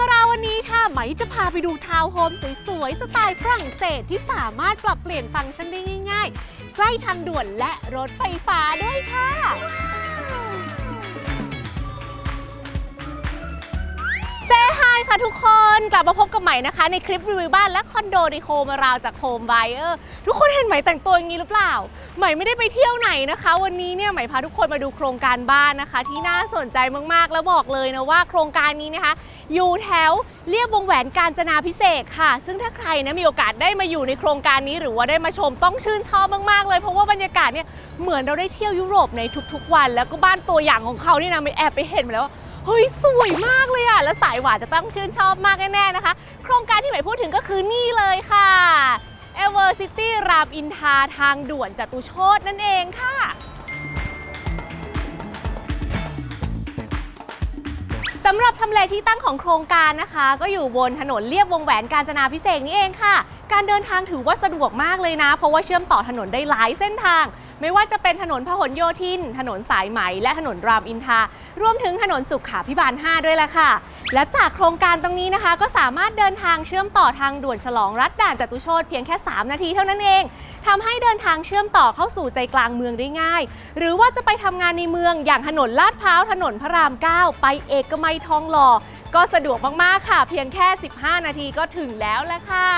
มาราวันนี้ค่ะไหมจะพาไปดูทาวน์โฮมสวยๆ สไตล์ฝรั่งเศสที่สามารถปรับเปลี่ยนฟังก์ชันได้ง่ายๆ ใกล้ทางด่วนและรถไฟฟ้าด้วยค่ะ เซฮายค่ะทุกคนกลับมาพบกับใหม่นะคะ ในคลิปรีวิวบ้านและคอนโดในโฮมาราวจากโฮมไบเออร์ทุกคนเห็นไหม่แต่งตัวอย่างนี้หรือเปล่า ใหม่ไม่ได้ไปเที่ยวไหนนะคะ วันนี้เนี่ยใหม่พาทุกคนมาดูโครงการบ้านนะคะ ที่น่าสนใจมากๆ แล้วบอกเลยนะว่าโครงการนี้นะคะ อยู่แถวเรียบวงแหวนกาญจนาพิเศษค่ะ ซึ่งถ้าใครนะมีโอกาสได้มาอยู่ในโครงการนี้ หรือว่าได้มาชมต้องชื่นชอบมากๆ เลยเพราะว่าบรรยากาศเนี่ยเหมือนเราได้เที่ยวยุโรปในทุกๆวัน แล้วก็บ้านตัวอย่างของเขานี่นะไม่แอบไปเห็นมาแล้ว เฮ้ย สวยมากเลยอะ แล้วสายหวานจะต้องชื่นชอบมากแน่ๆนะคะ โครงการที่หม่พูดถึงก็คือนี่เลยค่ะ e v e r City รามอินทาทางด่วนจตุโชตนั่นเองค่ะสำหรับทำเลที่ตั้งของโครงการนะคะ ก็อยู่บนถนนเลียบวงแหวนกาญจนาพิเศษกนี่เองค่ะ การเดินทางถือว่าสะดวกมากเลยนะ เพราะว่าเชื่อมต่อถนนได้หลายเส้นทาง ไม่ว่าจะเป็นถนนพหลโยธิน ถนนสายไหม และถนนรามอินทรา รวมถึงถนนสุขาพิบาล 5 ด้วยละค่ะ และจากโครงการตรงนี้นะคะ ก็สามารถเดินทางเชื่อมต่อทางด่วนฉลองรัฐด่านจตุโชตเพียงแค่ 3 นาทีเท่านั้นเองทำให้เดินทางเชื่อมต่อเข้าสู่ใจกลางเมืองได้ง่าย หรือว่าจะไปทำงานในเมืองอย่างถนนลาดพร้าว ถนนพระราม 9 ไปเอกมัยทองหล่อ ก็สะดวกมากๆค่ะ เพียงแค่ 15 นาทีก็ถึงแล้วละค่ะ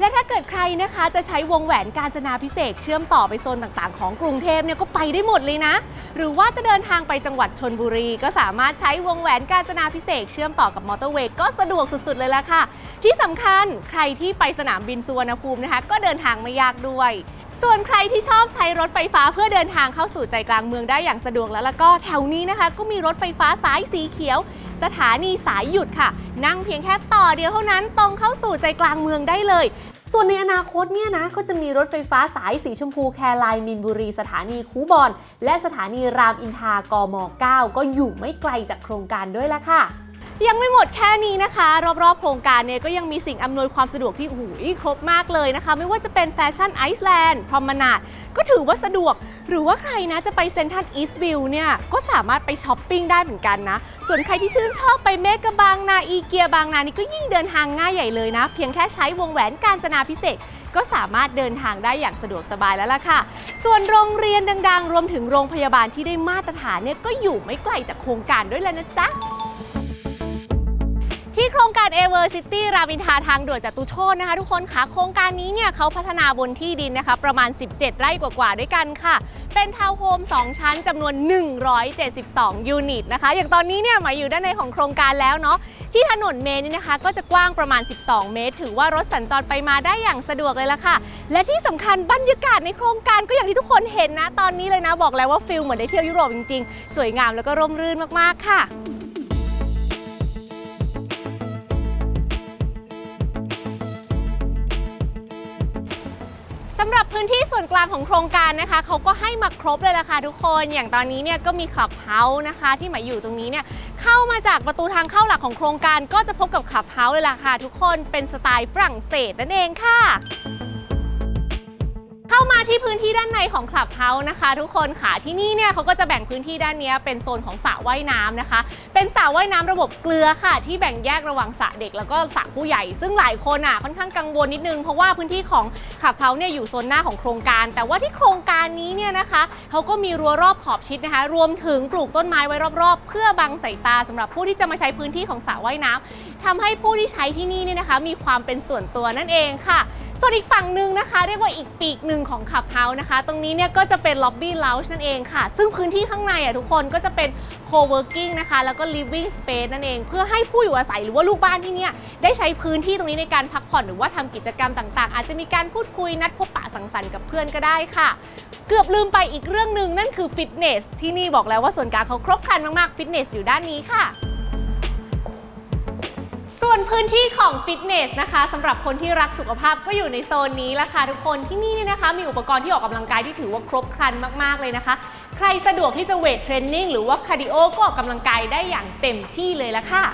และถ้าเกิดใครนะคะจะใช้วงแหวนกาญจนาพิเศษเชื่อมต่อไปโซนต่างๆ ของกรุงเทพเนี่ยก็ไปได้หมดเลยนะ หรือว่าจะเดินทางไปจังหวัดชนบุรี ก็สามารถใช้วงแหวนกาญจนาพิเศษเชื่อมต่อกับมอเตอร์เวย์ก็สะดวกสุดๆเลยละค่ะ ที่สำคัญใครที่ไปสนามบินสุวรรณภูมินะคะ ก็เดินทางไม่ยากด้วย ส่วนใครที่ชอบใช้รถไฟฟ้าเพื่อเดินทางเข้าสู่ใจกลางเมืองได้อย่างสะดวกแล้วแล้วก็แถวนี้นะคะ ก็มีรถไฟฟ้าสายสีเขียว สถานีสายหยุดค่ะ นั่งเพียงแค่ต่อเดียวเท่านั้นตรงเข้าสู่ใจกลางเมืองได้เลย ส่วนในอนาคตเนี่ยนะก็จะมีรถไฟฟ้าสายสีชมพูแคร์ไลน์มินบุรี สถานีคูบอน และสถานีรามอินทากม 9 ก็อยู่ไม่ไกลจากโครงการด้วยละค่ะ ยังไม่หมดแค่นี้นะคะ รอบๆ โครงการเนี่ยก็ยังมีสิ่งอำนวยความสะดวกที่หูยครบมากเลยนะคะ ไม่ว่าจะเป็นแฟชั่นไอซ์แลนด์พรอมนาดก็ถือว่าสะดวก หรือว่าใครนะจะไปเซนทรัลอีสต์วิวเนี่ยก็สามารถไปช้อปปิ้งได้เหมือนกันนะ ส่วนใครที่ชื่นชอบไปเมกะบางนาอีเกียบางนานี่ก็ยิ่งเดินทางง่ายใหญ่เลยนะ เพียงแค่ใช้วงแหวนการจนาพิเศษก็สามารถเดินทางได้อย่างสะดวกสบายแล้วล่ะค่ะ ส่วนโรงเรียนดังๆ รวมถึงโรงพยาบาลที่ได้มาตรฐานเนี่ยก็อยู่ไม่ไกลจากโครงการด้วยแล้วนะจ๊ะ ที่โครงการ e v e r City รามินทาทางด่วนจตุโชตนะคะ ทุกคนคะโครงการนี้เนี่ยเขาพัฒนาบนที่ดินนะคะ ประมาณ 17 ไร่กว่าๆด้วยกันค่ะ เป็นทาวน์โฮม 2 ชั้นจำนวน 172 ยูนิตนะคะ อย่างตอนนี้เนี่ยหมายอยู่ด้านในของโครงการแล้วเนาะที่ถนนเมนนี่นะคะ ก็จะกว้างประมาณ 12 เมตร ถือว่ารถสัญจรไปมาได้อย่างสะดวกเลยละค่ะ และที่สำคัญบรรยากาศในโครงการก็อย่างที่ทุกคนเห็นนะตอนนี้เลยนะบอกแล้วว่าฟิลเหมือนได้เที่ยวยุโรปจริงๆ สวยงามแล้วก็ร่มรื่นมากๆค่ะ พื้นที่ส่วนกลางของโครงการนะคะเขาก็ให้มาครบเลยล่ะค่ะทุกคนอย่างตอนนี้เนี่ยก็มีขับเฮาส์นะคะ ที่หมายอยู่ตรงนี้เนี่ยเข้ามาจากประตูทางเข้าหลักของโครงการ ก็จะพบกับขับเฮาส์เลยล่ะค่ะทุกคนเป็นสไตล์ฝรั่งเศสนั่นเองค่ะ เข้ามาที่พื้นที่ด้านในของคลับเฮาส์นะคะ ทุกคนค่ะที่นี่เนี่ยเขาก็จะแบ่งพื้นที่ด้านนี้เป็นโซนของสระว่ายน้ำนะคะ เป็นสระว่ายน้ำระบบเกลือค่ะ ที่แบ่งแยกระหว่างสระเด็กแล้วก็สระผู้ใหญ่ ซึ่งหลายคนอะค่อนข้างกังวลนิดนึง เพราะว่าพื้นที่ของคลับเฮาส์เนี่ยอยู่โซนหน้าของโครงการ แต่ว่าที่โครงการนี้เนี่ยนะคะเขาก็มีรั้วรอบขอบชิดนะคะ รวมถึงปลูกต้นไม้ไว้รอบๆ เพื่อบังสายตาสำหรับผู้ที่จะมาใช้พื้นที่ของสระว่ายน้ำทำให้ผู้ที่ใช้ที่นี่เนี่ยนะคะ มีความเป็นส่วนตัวนั่นเองค่ะส่วนอีกฝั่งหนึ่งนะคะ เรียกว่าอีกปีกหนึ่งของขับเฮาส์นะคะ ตรงนี้เนี่ยก็จะเป็นล็อบบี้เล u ว g e นั่นเองค่ะ ซึ่งพื้นที่ข้างในอะทุกคนก็จะเป็น co-working นะคะ แล้วก็ living space นั่นเอง เพื่อให้ผู้อยู่อาศัยหรือว่าลูกบ้านที่เนี่ยได้ใช้พื้นที่ตรงนี้ในการพักผ่อนหรือว่าทำกิจกรรมต่างๆ อาจจะมีการพูดคุยนัดพบปะสังสรรค์กับเพื่อนก็ได้ค่ะ เกือบลืมไปอีกเรื่องหนึ่งนั่นคือฟิตเนสที่นี่บอกแล้วว่าส่วนกลางเขาครบครันมากๆฟิตเนสอยู่ด้านนี้ค่ะ วนพื้นที่ของฟิตเนสนะคะสำหรับคนที่รักสุขภาพก็อยู่ในโซนนี้ละค่ะทุกคนที่นี่เนี่ยนะคะ มีอุปกรณ์ที่ออกกำลังกายที่ถือว่าครบครันมาก ๆ เลยนะคะ ใครสะดวกที่จะเวทเทรนนิ่งหรือว่าคาร์ดิโอก็ออกกำลังกายได้อย่างเต็มที่เลยละค่ะ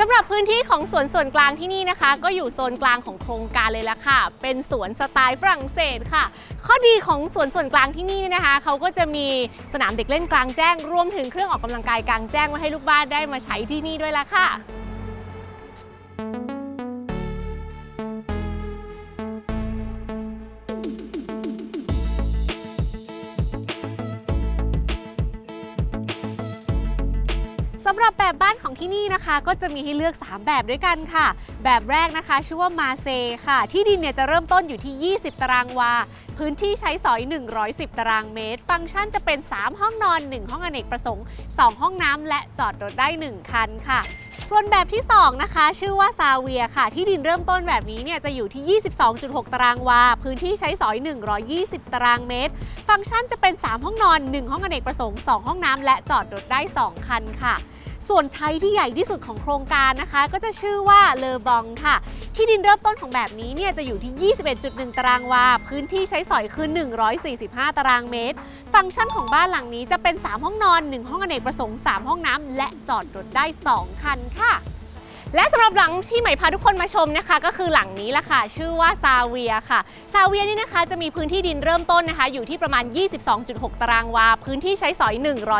สำหรับพื้นที่ของสวนส่วนกลางที่นี่นะคะ ก็อยู่โซนกลางของโครงการเลยละค่ะ เป็นสวนสไตล์ฝรั่งเศสค่ะ ข้อดีของสวนส่วนกลางที่นี่เนี่ยนะคะ เขาก็จะมีสนามเด็กเล่นกลางแจ้ง รวมถึงเครื่องออกกำลังกายกลางแจ้งไว้ให้ลูกบ้านได้มาใช้ที่นี่ด้วยละค่ะ หรับแบบบ้านของที่นี่นะคะ ก็จะมีให้เลือก 3 แบบด้วยกันค่ะ แบบแรกนะคะ ชื่อว่ามาเซค่ะ ที่ดินเนี่ยจะเริ่มต้นอยู่ที่ 20 ตารางวา พื้นที่ใช้สอย 110 ตารางเมตร ฟังก์ชันจะเป็น 3 ห้องนอน 1 ห้องอเนกประสงค์ 2 ห้องน้ำและจอดรถได้ 1 คันค่ะส่วนแบบที่ 2 นะคะ ชื่อว่าซาเวียค่ะ ที่ดินเริ่มต้นแบบนี้เนี่ยจะอยู่ที่ 22.6 ตารางวา พื้นที่ใช้สอย 120 ตารางเมตร ฟังก์ชันจะเป็น 3 ห้องนอน 1 ห้องอเนกประสงค์ 2 ห้องน้ำและจอดรถได้ 2 คันค่ะ ส่วนไทยที่ใหญ่ที่สุดของโครงการนะคะ ก็จะชื่อว่าเลอบองค่ะ ที่ดินเริ่มต้นของแบบนี้เนี่ยจะอยู่ที่ 21.1 ตารางวา พื้นที่ใช้สอยคือ 145 ตารางเมตร ฟังก์ชันของบ้านหลังนี้จะเป็น 3 ห้องนอน 1 ห้องอเนกประสงค์ 3 ห้องน้ำและจอดรถได้ 2 คันค่ะ และสำหรับหลังที่ใหม่พาทุกคนมาชมนะคะ ก็คือหลังนี้ละค่ะ ชื่อว่าซาเวียค่ะซาเวียนี่นะคะจะมีพื้นที่ดินเริ่มต้นนะคะ อยู่ที่ประมาณ 22.6 ตารางวา พื้นที่ใช้สอย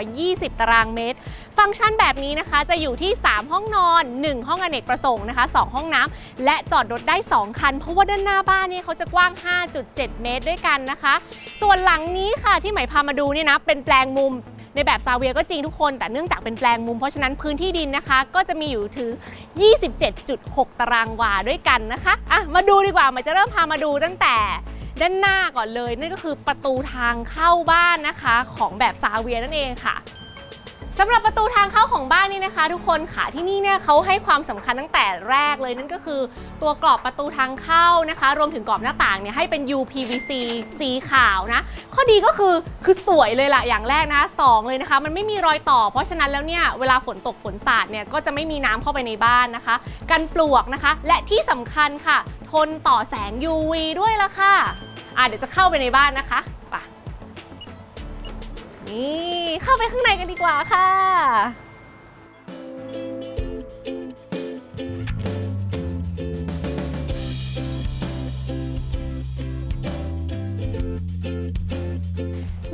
120 ตารางเมตร ฟังก์ชันแบบนี้นะคะจะอยู่ที่ 3 ห้องนอน 1 ห้องอเนกประสงค์นะคะ 2 ห้องน้ำและจอดรถได้ 2 คัน เพราะว่าด้านหน้าบ้านนี่เขาจะกว้าง 5.7 เมตรด้วยกันนะคะ ส่วนหลังนี้ค่ะที่ใหม่พามาดูเนี่ยนะเป็นแปลงมุม ในแบบซาเวียก็จริงทุกคน แต่เนื่องจากเป็นแปลงมุม เพราะฉะนั้นพื้นที่ดินนะคะ ก็จะมีอยู่ถึง 27.6 ตารางวาด้วยกันนะคะอะมาดูดีกว่ามันจะเริ่มพามาดูตั้งแต่ด้านหน้าก่อนเลย นั่นก็คือประตูทางเข้าบ้านนะคะ ของแบบซาเวียนั่นเองค่ะ สำหรับประตูทางเข้าของบ้านนี่นะคะ ทุกคนค่ะที่นี่เนี่ยเขาให้ความสำคัญตั้งแต่แรกเลยนั่นก็คือ ตัวกรอบประตูทางเข้านะคะ รวมถึงกรอบหน้าต่างเนี่ยให้เป็น UPVC สีขาวนะ ข้อดีก็คือคือสวยเลยล่ะอย่างแรกนะสองเลยนะคะ มันไม่มีรอยต่อ เพราะฉะนั้นแล้วเนี่ยเวลาฝนตกฝนสาดเนี่ยก็จะไม่มีน้ำเข้าไปในบ้านนะคะ กันปลวกนะคะ และที่สำคัญค่ะ ทนต่อแสง UV ด้วยละค่ะอะเดี๋ยวจะเข้าไปในบ้านนะคะไป นี่เข้าไปข้างในกันดีกว่าค่ะ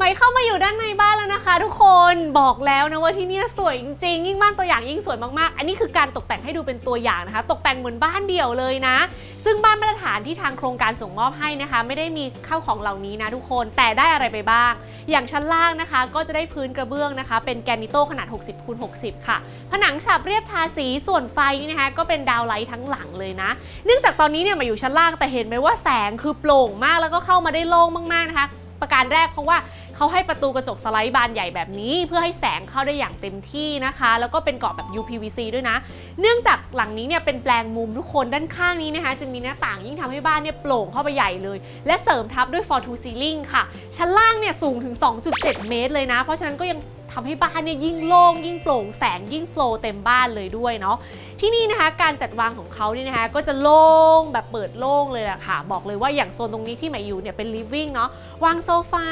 ใหม่เข้ามาอยู่ด้านในบ้านแล้วนะคะ ทุกคนบอกแล้วนะว่าที่นี่สวยจริงๆยิ่งบ้านตัวอย่างยิ่งสวยมากๆ อันนี้คือการตกแต่งให้ดูเป็นตัวอย่างนะคะ ตกแต่งเหมือนบ้านเดี่ยวเลยนะ ซึ่งบ้านมาตรฐานที่ทางโครงการส่งมอบให้นะคะ ไม่ได้มีข้าวของเหล่านี้นะทุกคนแต่ได้อะไรไปบ้าง อย่างชั้นล่างนะคะ ก็จะได้พื้นกระเบื้องนะคะ เป็นแกนิโต้ขนาด 60คูณ60 ค่ะ ผนังฉาบเรียบทาสีส่วนไฟนี่นะคะ ก็เป็นดาวไลท์ทั้งหลังเลยนะ เนื่องจากตอนนี้เนี่ยมาอยู่ชั้นล่างแต่เห็นไหมว่าแสงคือโปร่งมากแล้วก็เข้ามาได้โล่งมากๆนะคะ ประการแรกเพราะว่า เขาให้ประตูกระจกสไลด์บานใหญ่แบบนี้ เพื่อให้แสงเข้าได้อย่างเต็มที่นะคะ แล้วก็เป็นกรอบแบบ UPVC ด้วยนะ เนื่องจากหลังนี้เนี่ยเป็นแปลงมุมทุกคนด้านข้างนี้นะคะ จะมีหน้าต่างยิ่งทำให้บ้านเนี่ยโปร่งเข้าไปใหญ่เลย และเสริมทับด้วย for to ceiling ค่ะ ชั้นล่างเนี่ยสูงถึง 2.7 เมตรเลยนะ เพราะฉะนั้นก็ยังทำให้บ้านเนี่ยยิ่งโล่งยิ่งโปร่งแสงยิ่งโฟล์เต็มบ้านเลยด้วยเนาะที่นี่นะคะการจัดวางของเขาเนี่ยนะคะก็จะโล่งแบบเปิดโล่งเลยอะค่ะ บอกเลยว่าอย่างโซนตรงนี้ที่หมายอยู่เนี่ยเป็น living เนาะ วางโซฟา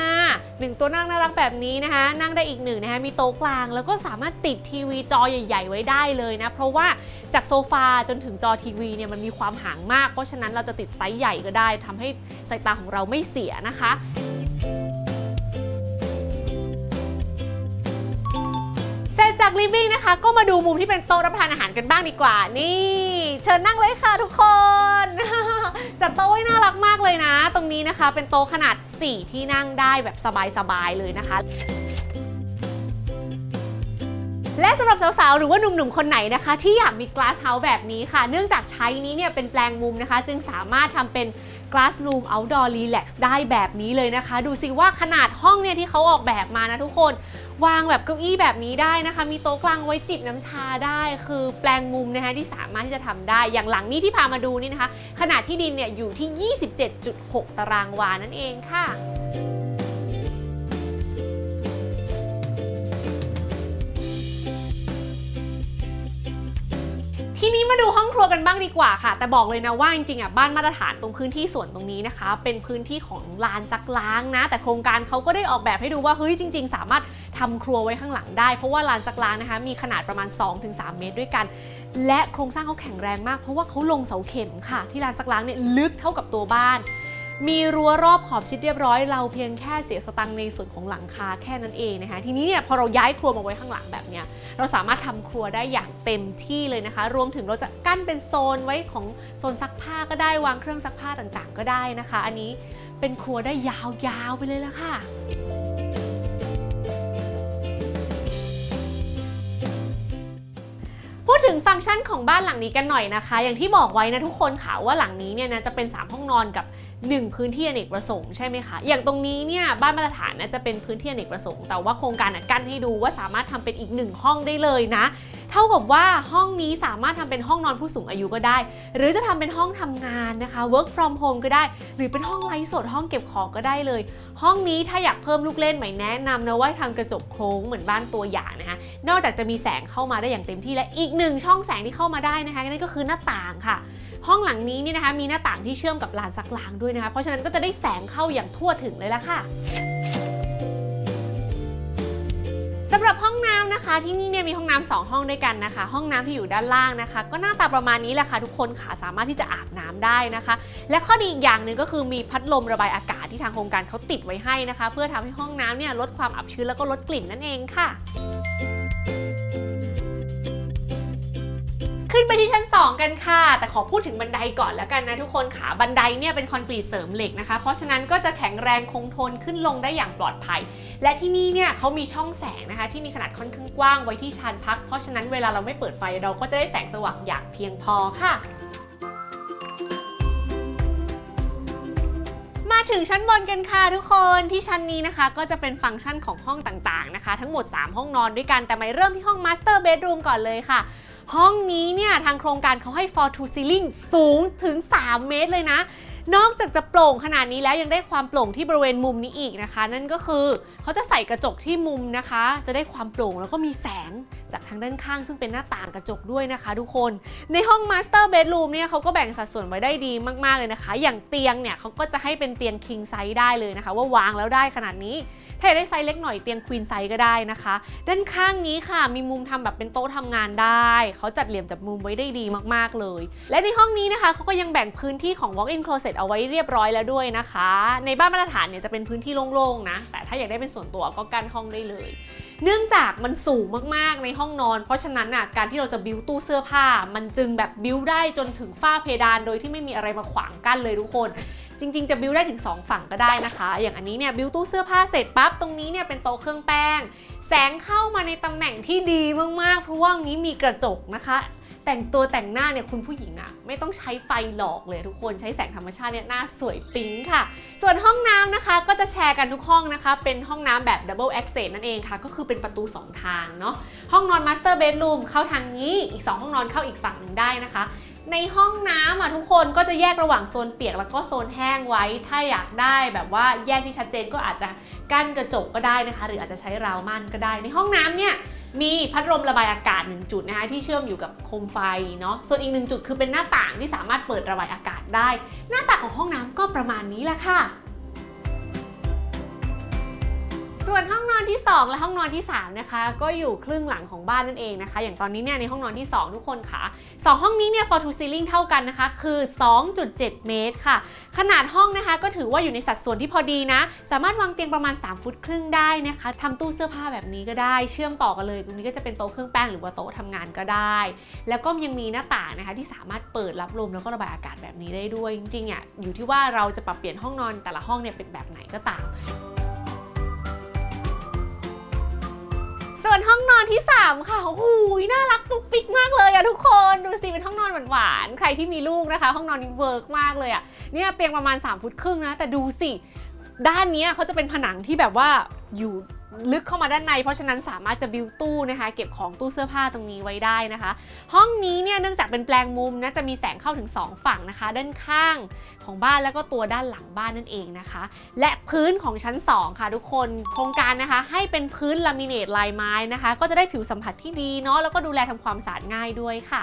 หนึ่งตัวนั่งน่ารักแบบนี้นะคะ นั่งได้อีกหนึ่งนะคะมีโต๊ะกลาง แล้วก็สามารถติดทีวีจอใหญ่ ๆ ไว้ได้เลยนะ เพราะว่าจากโซฟาจนถึงจอทีวีเนี่ยมันมีความห่างมาก เพราะฉะนั้นเราจะติดไซส์ใหญ่ก็ได้ทำให้สายตาของเราไม่เสียนะคะ จาก living นะคะ ก็มาดูมุมที่เป็นโต๊ะรับประทานอาหารกันบ้างดีกว่า นี่ เชิญนั่งเลยค่ะทุกคน จัดโต๊ะไว้น่ารักมากเลยนะ ตรงนี้นะคะ เป็นโต๊ะขนาด 4 ที่นั่งได้แบบสบายๆเลยนะคะและสำหรับสาวๆ หรือว่าหนุ่มๆ คนไหนนะคะ ที่อยากมี glass house แบบนี้ค่ะ เนื่องจากใช้นี้เนี่ยเป็นแปลงมุมนะคะ จึงสามารถทำเป็น Classroom outdoor relax ได้แบบนี้เลยนะคะ ดูสิว่าขนาดห้องเนี่ยที่เขาออกแบบมานะทุกคน วางแบบเก้าอี้แบบนี้ได้นะคะ มีโต๊ะกลางไว้จิบน้ำชาได้ คือแปลงมุมนะคะที่สามารถที่จะทำได้อย่างหลังนี้ที่พามาดูนี่นะคะ ขนาดที่ดินเนี่ยอยู่ที่ 27.6 ตารางวานั่นเองค่ะ ทีนี้มาดูห้องครัวกันบ้างดีกว่าค่ะ แต่บอกเลยนะว่าจริงๆอะบ้านมาตรฐานตรงพื้นที่ส่วนตรงนี้นะคะ เป็นพื้นที่ของลานซักล้างนะ แต่โครงการเขาก็ได้ออกแบบให้ดูว่าเฮ้ยจริง ๆ สามารถทำครัวไว้ข้างหลังได้ เพราะว่าลานซักล้างนะคะ มีขนาดประมาณ 2-3 เมตรด้วยกัน และโครงสร้างเขาแข็งแรงมากเพราะว่าเขาลงเสาเข็มค่ะ ที่ลานซักล้างเนี่ยลึกเท่ากับตัวบ้าน มีรั้วรอบขอบชิดเรียบร้อย เราเพียงแค่เสียสตังค์ในส่วนของหลังคาแค่นั้นเองนะคะ ทีนี้เนี่ยพอเราย้ายครัวมาไว้ข้างหลังแบบเนี้ยเราสามารถทำครัวได้อย่างเต็มที่เลยนะคะ รวมถึงเราจะกั้นเป็นโซนไว้ของโซนซักผ้าก็ได้วางเครื่องซักผ้าต่างๆ ก็ได้นะคะ อันนี้เป็นครัวได้ยาวๆไปเลยละค่ะพูดถึงฟังก์ชันของบ้านหลังนี้กันหน่อยนะคะ อย่างที่บอกไว้นะทุกคนค่ะว่าหลังนี้เนี่ยนะจะเป็น 3 ห้องนอนกับ 1 พื้นที่อเนกประสงค์ใช่ไหมคะ อย่างตรงนี้เนี่ยบ้านมาตรฐานนะจะเป็นพื้นที่อเนกประสงค์ แต่ว่าโครงการน่ะกั้นให้ดูว่าสามารถทำเป็นอีกหนึ่งห้องได้เลยนะ เท่ากับว่าห้องนี้สามารถทำเป็นห้องนอนผู้สูงอายุก็ได้ หรือจะทำเป็นห้องทำงานนะคะ work from home ก็ได้ หรือเป็นห้องไลฟ์สดห้องเก็บของก็ได้เลย ห้องนี้ถ้าอยากเพิ่มลูกเล่นใหม่แนะนำนะว่าทำกระจกโค้งเหมือนบ้านตัวอย่างนะคะ นอกจากจะมีแสงเข้ามาได้อย่างเต็มที่และอีกหนึ่งช่องแสงที่เข้ามาได้นะคะนั่นก็คือหน้าต่างค่ะห้องหลังนี้นี่นะคะมีหน้าต่างที่เชื่อมกับลานซักล้างด้วยนะคะ เพราะฉะนั้นก็จะได้แสงเข้าอย่างทั่วถึงเลยละค่ะ สำหรับห้องน้ำนะคะที่นี่เนี่ยมีห้องน้ำสองห้องด้วยกันนะคะ ห้องน้ำที่อยู่ด้านล่างนะคะ ก็หน้าตาประมาณนี้แหละค่ะทุกคนค่ะสามารถที่จะอาบน้ำได้นะคะ และข้อดีอีกอย่างหนึ่งก็คือมีพัดลมระบายอากาศที่ทางโครงการเขาติดไว้ให้นะคะ เพื่อทำให้ห้องน้ำเนี่ยลดความอับชื้นแล้วก็ลดกลิ่นนั่นเองค่ะขึ้นไปที่ชั้น 2 กันค่ะ แต่ขอพูดถึงบันไดก่อนแล้วกันนะทุกคนค่ะบันไดเนี่ยเป็นคอนกรีตเสริมเหล็กนะคะ เพราะฉะนั้นก็จะแข็งแรงคงทนขึ้นลงได้อย่างปลอดภัย และที่นี่เนี่ยเขามีช่องแสงนะคะ ที่มีขนาดค่อนข้างกว้างไว้ที่ชานพัก เพราะฉะนั้นเวลาเราไม่เปิดไฟเราก็จะได้แสงสว่างอย่างเพียงพอค่ะมาถึงชั้นบนกันค่ะทุกคนที่ชั้นนี้นะคะ ก็จะเป็นฟังก์ชันของห้องต่างๆนะคะ ทั้งหมด 3 ห้องนอนด้วยกันแต่ไม่เริ่มที่ห้อง Master Bedroom ก่อนเลยค่ะ ห้องนี้เนี่ย ทางโครงการเขาให้ for to ceiling สูงถึง 3 เมตรเลยนะ นอกจากจะโปร่งขนาดนี้แล้วยังได้ความโปร่งที่บริเวณมุมนี้อีกนะคะ นั่นก็คือเขาจะใส่กระจกที่มุมนะคะ จะได้ความโปร่งแล้วก็มีแสงจากทางด้านข้าง ซึ่งเป็นหน้าต่างกระจกด้วยนะคะทุกคน ในห้อง Master Bedroom เนี่ยเขาก็แบ่งสัดส่วนไว้ได้ดีมากๆเลยนะคะ อย่างเตียงเนี่ยเขาก็จะให้เป็นเตียง king size ได้เลยนะคะ ว่าวางแล้วได้ขนาดนี้ ถ้าได้ไซส์เล็กหน่อยเตียง queen size ก็ได้นะคะ ด้านข้างนี้ค่ะมีมุมทำแบบเป็นโต๊ะทำงานได้ เขาจัดเหลี่ยมจับมุมไว้ได้ดีมากๆเลย และในห้องนี้นะคะเขาก็ยังแบ่งพื้นที่ของ walk-in closet เอาไว้เรียบร้อยแล้วด้วยนะคะ ในบ้านมาตรฐานเนี่ยจะเป็นพื้นที่โล่งๆนะ แต่ถ้าอยากได้เป็นส่วนตัวก็กั้นห้องได้เลย เนื่องจากมันสูงมากๆในห้องนอน เพราะฉะนั้นน่ะการที่เราจะบิวตู้เสื้อผ้า มันจึงแบบบิวได้จนถึงฝ้าเพดานโดยที่ไม่มีอะไรมาขวางกั้นเลยทุกคน จริงๆ จะบิวได้ถึง 2 ฝั่งก็ได้นะคะ อย่างอันนี้เนี่ยบิวตู้เสื้อผ้าเสร็จปั๊บตรงนี้เนี่ยเป็นโต๊ะเครื่องแป้ง แสงเข้ามาในตำแหน่งที่ดีมากๆ เพราะว่างนี้มีกระจกนะคะ แต่งตัวแต่งหน้าเนี่ยคุณผู้หญิงอะ่ะไม่ต้องใช้ไฟหลอกเลยทุกคนใช้แสงธรรมชาติเนี่ยหน้าสวยปิ๊งค่ะ ส่วนห้องน้ำนะคะก็จะแชร์กันทุกห้องนะคะ เป็นห้องน้ำแบบ double access นั่นเองค่ะ ก็คือเป็นประตู 2 ทางเนาะห้องนอน master bedroom เข้าทางนี้อีก 2 ห้องนอนเข้าอีกฝั่งหนึ่งได้นะคะ ในห้องน้ำอะทุกคนก็จะแยกระหว่างโซนเปียกแล้วก็โซนแห้งไว้ ถ้าอยากได้แบบว่าแยกที่ชัดเจนก็อาจจะกั้นกระจกก็ได้นะคะ หรืออาจจะใช้ราวม่านก็ได้ ในห้องน้ำเนี่ยมีพัดลมระบายอากาศ 1 จุดนะคะที่เชื่อมอยู่กับโคมไฟเนาะส่วนอีกหนึ่งจุดคือเป็นหน้าต่างที่สามารถเปิดระบายอากาศได้ หน้าต่างของห้องน้ำก็ประมาณนี้แหละค่ะ ส่วนห้องนอนที่ 2 และห้องนอนที่ 3 นะคะ ก็อยู่ครึ่งหลังของบ้านนั่นเองนะคะ อย่างตอนนี้เนี่ยในห้องนอนที่ 2 ทุกคนค่ะ 2 ห้องนี้เนี่ย for to ceiling เท่ากันนะคะ คือ 2.7 เมตรค่ะ ขนาดห้องนะคะก็ถือว่าอยู่ในสัดส่วนที่พอดีนะ สามารถวางเตียงประมาณ 3 ฟุตครึ่งได้นะคะทำตู้เสื้อผ้าแบบนี้ก็ได้ เชื่อมต่อกันเลย ตรงนี้ก็จะเป็นโต๊ะเครื่องแป้งหรือว่าโต๊ะทำงานก็ได้ แล้วก็ยังมีหน้าต่างนะคะที่สามารถเปิดรับลมแล้วก็ระบายอากาศแบบนี้ได้ด้วย จริงๆอะอยู่ที่ว่าเราจะปรับเปลี่ยนห้องนอนแต่ละห้องเนี่ยเป็นแบบไหนก็ตาม ส่วนห้องนอนที่ 3 ค่ะโอ้โหน่ารักตุกปิกมากเลยอะทุกคนดูสิเป็นห้องนอนหวานๆใครที่มีลูกนะคะ ห้องนอนนี้เวิร์กมากเลยอะเนี่ยเตียงประมาณ 3 ฟุตครึ่งนะแต่ดูสิด้านนี้เขาจะเป็นผนังที่แบบว่าอยู่ ลึกเข้ามาด้านใน เพราะฉะนั้นสามารถจะบิวตู้นะคะ เก็บของตู้เสื้อผ้าตรงนี้ไว้ได้นะคะ ห้องนี้เนี่ยเนื่องจากเป็นแปลงมุมนะจะมีแสงเข้าถึง 2 ฝั่งนะคะ ด้านข้างของบ้านแล้วก็ตัวด้านหลังบ้านนั่นเองนะคะ และพื้นของชั้น 2 ค่ะทุกคนโครงการนะคะ ให้เป็นพื้นลามิเนตลายไม้นะคะ ก็จะได้ผิวสัมผัสที่ดีเนาะแล้วก็ดูแลทำความสะอาดง่ายด้วยค่ะ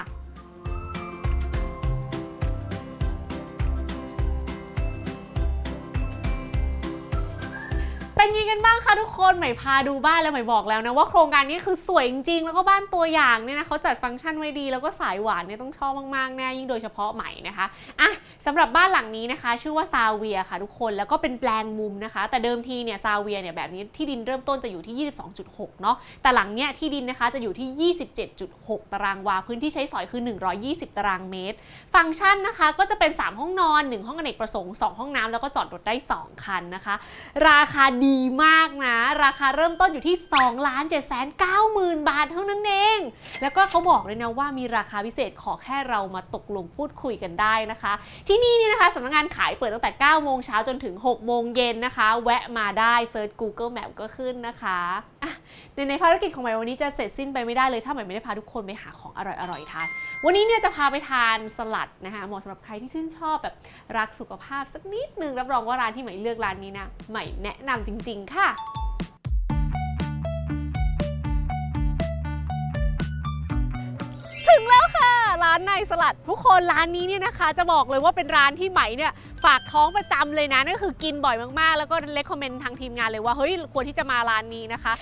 เป็นยังไงกันบ้างคะทุกคนใหม่พาดูบ้านแล้วใหม่บอกแล้วนะว่าโครงการนี้คือสวยจริงๆ แล้วก็บ้านตัวอย่างเนี่ยนะเขาจัดฟังก์ชันไว้ดี แล้วก็สายหวานเนี่ยต้องชอบมากๆแน่ยิ่งโดยเฉพาะใหม่นะคะอะสำหรับบ้านหลังนี้นะคะ ชื่อว่าซาเวียค่ะทุกคนแล้วก็เป็นแปลงมุมนะคะ แต่เดิมทีเนี่ยซาเวียเนี่ยแบบนี้ที่ดินเริ่มต้นจะอยู่ที่ 22.6 เนาะแต่หลังเนี้ยที่ดินนะคะจะอยู่ที่ 27.6 ตารางวาพื้นที่ใช้สอยคือ 120 ตารางเมตร ฟังก์ชันนะคะก็จะเป็น 3 ห้องนอน 1 ห้องอเนกประสงค์ 2 ห้องน้ำแล้วก็จอดรถได้ 2 คันนะคะ ราคาดีีมากนะ ราคาเริ่มต้นอยู่ที่ 2 ล้าน7 9 0 0 0 0 บาทเท่านั้นเอง แล้วก็เขาบอกเลยนะว่ามีราคาพิเศษขอแค่เรามาตกลงพูดคุยกันได้นะคะ ที่นี่นี่นะคะสำนักงานขายเปิดตั้งแต่ 9 โมงเช้าจนถึง 6 โมงเย็นนะคะ แวะมาได้เซิร์ช Google Map ก็ขึ้นนะคะ ในในภารกิจของใหม่วันนี้จะเสร็จสิ้นไปไม่ได้เลยถ้าใหม่ไม่ได้พาทุกคนไปหาของอร่อยๆทาน วันนี้เนี่ยจะพาไปทานสลัดนะคะเหมาะสำหรับใครที่ชื่นชอบแบบรักสุขภาพสักนิดนึงรับรองว่าร้านที่ใหม่เลือกร้านนี้นะใหม่แนะนำจริง ๆ ค่ะถึงแล้วค่ะ ร้านนายสลัด ทุกคนร้านนี้เนี่ยนะคะ จะบอกเลยว่าเป็นร้านที่ไหม่เนี่ยฝากท้องประจำเลยนะนั่นคือกินบ่อยมากๆ แล้วก็เล c คอมเมนต์ทางทีมงานเลยว่าเฮ้ยควรที่จะมาร้านนี้นะคะ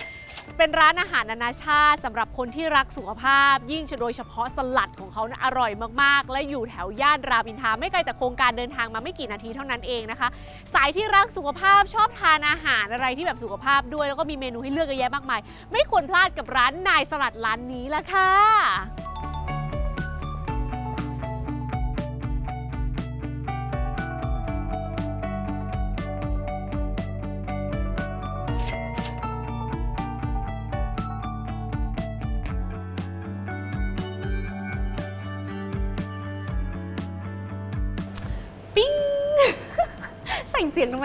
เป็นร้านอาหารนานาชาติสำหรับคนที่รักสุขภาพ ยิ่งโดยเฉพาะสลัดของเขานะอร่อยมากๆ และอยู่แถวย่านรามอินทราไม่ไกลจากโครงการเดินทางมาไม่กี่นาทีเท่านั้นเองนะคะ สายที่รักสุขภาพชอบทานอาหารอะไรที่แบบสุขภาพด้วยแล้วก็มีเมนูให้เลือกเยอะแยะมากมาย ไม่ควรพลาดกับร้านนายสลัดร้านนี้ละค่ะ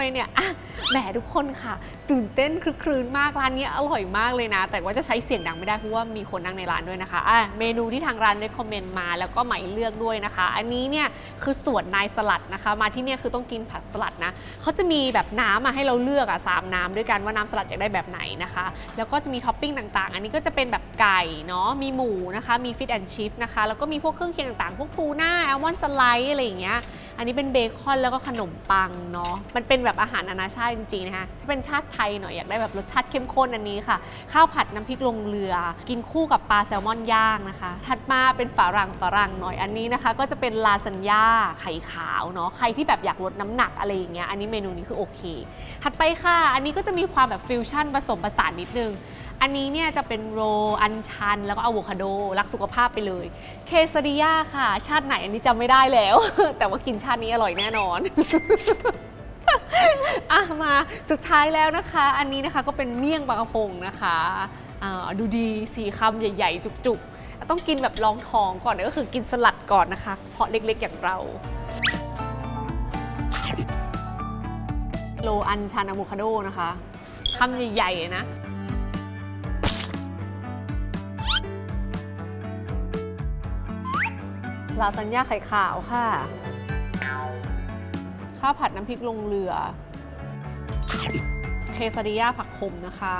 ไมเนี่ยอะแหมทุกคนค่ะ ตื่นเต้นคลึกครื้นมากร้านนี้อร่อยมากเลยนะ แต่ว่าจะใช้เสียงดังไม่ได้เพราะว่ามีคนนั่งในร้านด้วยนะคะอะเมนูที่ทางร้านได้คอมเมนต์มาแล้วก็หมเลือกด้วยนะคะ อันนี้เนี่ยคือส่วนนายสลัดนะคะ มาที่เนี่ยคือต้องกินผัดสลัดนะเขาจะมีแบบน้ำมาให้เราเลือกอะสามน้ำด้วยกันว่าน้ำสลัดอยากได้แบบไหนนะคะ แล้วก็จะมีท็อปปิ้งต่างๆ อันนี้ก็จะเป็นแบบไก่เนาะมีหมูนะคะ มีฟิตแอนด์ชิพนะคะแล้วก็มีพวกเครื่องเคียงต่างๆพวกทูน่าแอลมอนสไลด์อะไรอย่างเงี้ย อันนี้เป็นเบคอนแล้วก็ขนมปังเนาะ มันเป็นแบบอาหารนานาชาติจริงๆนะคะถ้าเป็นชาติไทยหน่อยอยากได้แบบรสชาติเข้มข้นอันนี้ค่ะ ข้าวผัดน้ำพริกลงเรือ กินคู่กับปลาแซลมอนย่างนะคะ ถัดมาเป็นฝรั่งฝรั่งหน่อยอันนี้นะคะ ก็จะเป็นลาซานญ่าไข่ขาวเนาะ ใครที่แบบอยากลดน้ำหนักอะไรอย่างเงี้ย อันนี้เมนูนี้คือโอเค ถัดไปค่ะ อันนี้ก็จะมีความแบบฟิวชั่นผสมผสานนิดนึง อันนี้เนี่ยจะเป็นโรอันชัน แล้วก็อะโวคาโด รักสุขภาพไปเลย เคซาดิยาค่ะ ชาติไหนอันนี้จำไม่ได้แล้ว แต่ว่ากินชาตินี้อร่อยแน่นอนอะมาสุดท้ายแล้วนะคะ อันนี้นะคะก็เป็นเมี่ยงปลากระพงนะคะดูดีสีคำใหญ่ ๆ จุกๆ ต้องกินแบบรองท้องก่อนก็คือกินสลัดก่อนนะคะ เพราะเล็กๆอย่างเราโลอันชันอะโวคาโดนะคะคำใหญ่ๆนะ ลาซานญ่าไข่ขาวค่ะ ข้าวผัดน้ำพริกลงเรือ เคซาดิยาผักขมนะคะ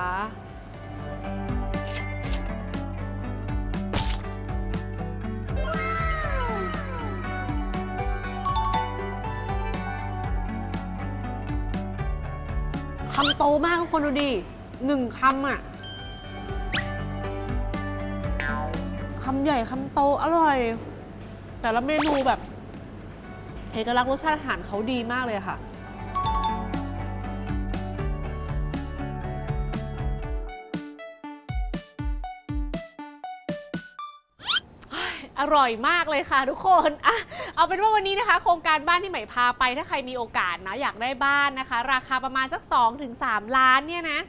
คำโตมากทุกคนดูดิหนึ่งคำอะ คำใหญ่คำโตอร่อย แต่ละเมนูแบบเอกลักษณ์รสชาติอาหารเขาดีมากเลยค่ะ อร่อยมากเลยค่ะทุกคนอะเอาเป็นว่าวันนี้นะคะ โครงการบ้านที่ใหม่พาไปถ้าใครมีโอกาสนะ อยากได้บ้านนะคะ ราคาประมาณสัก 2-3 ล้านเนี่ยนะ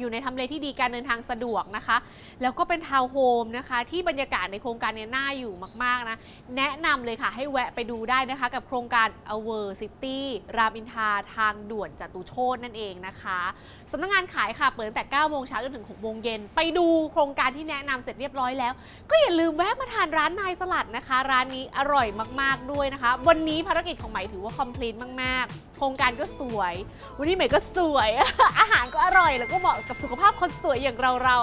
อยู่ในทำเลที่ดีการเดินทางสะดวกนะคะ แล้วก็เป็นทาวน์โฮมนะคะ ที่บรรยากาศในโครงการเนี้น่าอยู่มากๆนะ แนะนำเลยค่ะให้แวะไปดูได้นะคะ กับโครงการ a w o r City รามอินทราทางด่วนจตุโชตนั่นเองนะคะสำนักงานขายค่ะ เปิดตั้งแต่ 9 โมงเช้าจนถึง 6 โมงเย็น ไปดูโครงการที่แนะนำเสร็จเรียบร้อยแล้ว ก็อย่าลืมแวะมาทานร้านนายสลัดนะคะ ร้านนี้อร่อยมากๆด้วยนะคะ วันนี้ภารกิจของใหมถือว่าคอมพลีทมากๆ โครงการก็สวย วันนี้ใหม่ก็สวย อาหารก็อร่อย แล้วก็เหมาะกับสุขภาพคนสวยอย่างเราเรา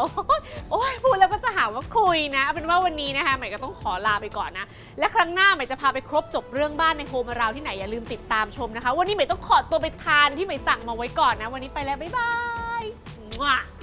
โอ้ยพูดแล้วก็จะหาว่าคุยนะเอาเป็นว่าวันนี้นะคะใหม่ก็ต้องขอลาไปก่อนนะ และครั้งหน้าใหม่จะพาไปครบจบเรื่องบ้านในโฮมาราวที่ไหนอย่าลืมติดตามชมนะคะ วันนี้ใหม่ต้องขอตัวไปทานที่ใหม่สั่งมาไว้ก่อนนะ วันนี้ไปแล้วบ๊ายบาย